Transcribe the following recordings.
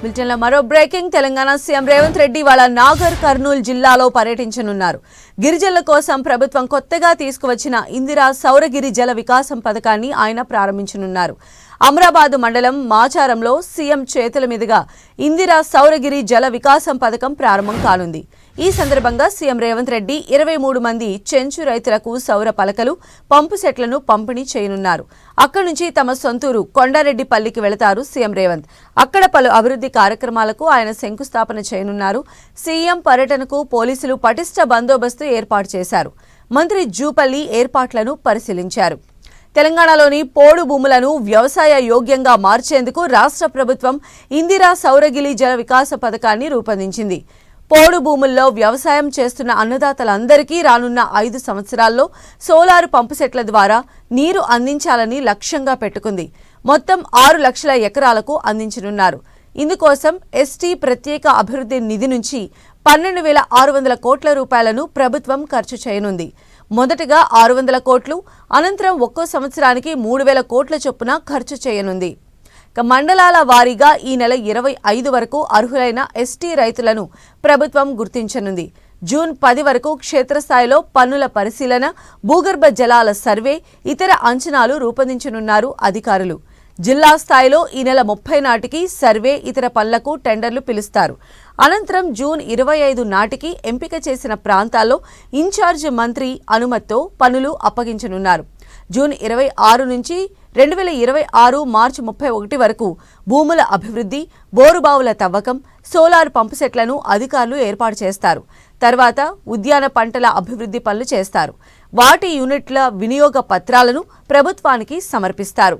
బులెటిన్లో మరో breaking. Telangana CM Revanth Reddy వాళ్ళ నాగర్ కర్నూలు జిల్లాలో పర్యటించనున్నారు. గిరిజనుల కోసం ప్రభుత్వం కొత్తగా తీసుకువచ్చిన ఇందిరా సౌరగిరి జల వికాసం పథకాన్ని ఆయన ప్రారంభించనున్నారు. అమరాబాద్ మండలం మాచారంలో సీఎం చేతుల మీదుగా ఇందిరా సౌరగిరి జల వికాసం పథకం ప్రారంభం కానుంది. ఈ సందర్భంగా సీఎం రేవంత్ రెడ్డి ఇరవై మూడు మంది చెంచు రైతులకు సౌర పలకలు పంపు సెట్లను పంపిణీ చేయనున్నారు. అక్కడి నుంచి తమ సొంతూరు కొండారెడ్డిపల్లికి వెళతారు సీఎం రేవంత్. అక్కడ పలు అభివృద్ధి కార్యక్రమాలకు ఆయన శంకుస్థాపన చేయనున్నారు. సీఎం పర్యటనకు పోలీసులు పటిష్ట బందోబస్తు ఏర్పాటు చేశారు. మంత్రి జూపల్లి ఏర్పాట్లను పరిశీలించారు. తెలంగాణలోని పోడు భూములను వ్యవసాయ యోగ్యంగా మార్చేందుకు రాష్ట్ర ప్రభుత్వం ఇందిరా సౌరగిలి జల వికాస పథకాన్ని రూపొందించింది. పోడు భూముల్లో వ్యవసాయం చేస్తున్న అన్నదాతలందరికీ రానున్న ఐదు సంవత్సరాల్లో సోలారు పంపు సెట్ల ద్వారా నీరు అందించాలని లక్ష్యంగా పెట్టుకుంది. మొత్తం ఆరు లక్షల ఎకరాలకు అందించనున్నారు. ఇందుకోసం ఎస్టీ ప్రత్యేక అభివృద్ధి నిధి నుంచి పన్నెండు వేల ఆరు వందల కోట్ల రూపాయలను ప్రభుత్వం ఖర్చు చేయనుంది. మొదటగా ఆరు వందల కోట్లు అనంతరం ఒక్కో సంవత్సరానికి మూడు వేల కోట్ల చొప్పున ఖర్చు చేయనుంది. ఇక మండలాల వారీగా ఈ నెల ఇరవై ఐదు వరకు అర్హులైన ఎస్టీ రైతులను ప్రభుత్వం గుర్తించనుంది. జూన్ పది వరకు క్షేత్రస్థాయిలో పన్నుల పరిశీలన భూగర్భ జలాల సర్వే ఇతర అంచనాలు రూపొందించనున్నారు అధికారులు. జిల్లా స్థాయిలో ఈ నెల ముప్పై నాటికి సర్వే ఇతర పనులకు టెండర్లు పిలుస్తారు. అనంతరం జూన్ ఇరవై ఐదు నాటికి ఎంపిక చేసిన ప్రాంతాల్లో ఇన్ఛార్జ్ మంత్రి అనుమతితో పనులు అప్పగించనున్నారు. జూన్ ఇరవై ఆరు నుంచి రెండు వేల ఇరవై ఆరు మార్చి ముప్పై ఒకటి వరకు భూముల అభివృద్ధి బోరుబావుల తవ్వకం సోలార్ పంపుసెట్లను అధికారులు ఏర్పాటు చేస్తారు. తర్వాత ఉద్యాన పంటల అభివృద్ధి పనులు చేస్తారు. వాటి యూనిట్ల వినియోగ పత్రాలను ప్రభుత్వానికి సమర్పిస్తారు.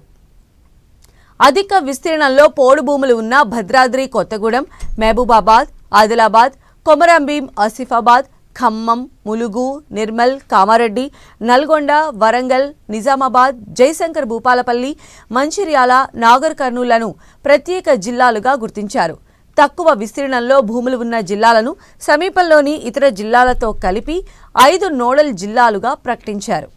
అధిక విస్తీర్ణంలో పోడు భూములు ఉన్న భద్రాద్రి కొత్తగూడెం మహబూబాబాద్ ఆదిలాబాద్ కొమరంభీం ఆసిఫాబాద్ ఖమ్మం ములుగు నిర్మల్ కామారెడ్డి నల్గొండ వరంగల్ నిజామాబాద్ జయశంకర్ భూపాలపల్లి మంచిర్యాల నాగర్ కర్నూలను ప్రత్యేక జిల్లాలుగా గుర్తించారు. తక్కువ విస్తీర్ణంలో భూములు ఉన్న జిల్లాలను సమీపంలోని ఇతర జిల్లాలతో కలిపి ఐదు నోడల్ జిల్లాలుగా ప్రకటించారు.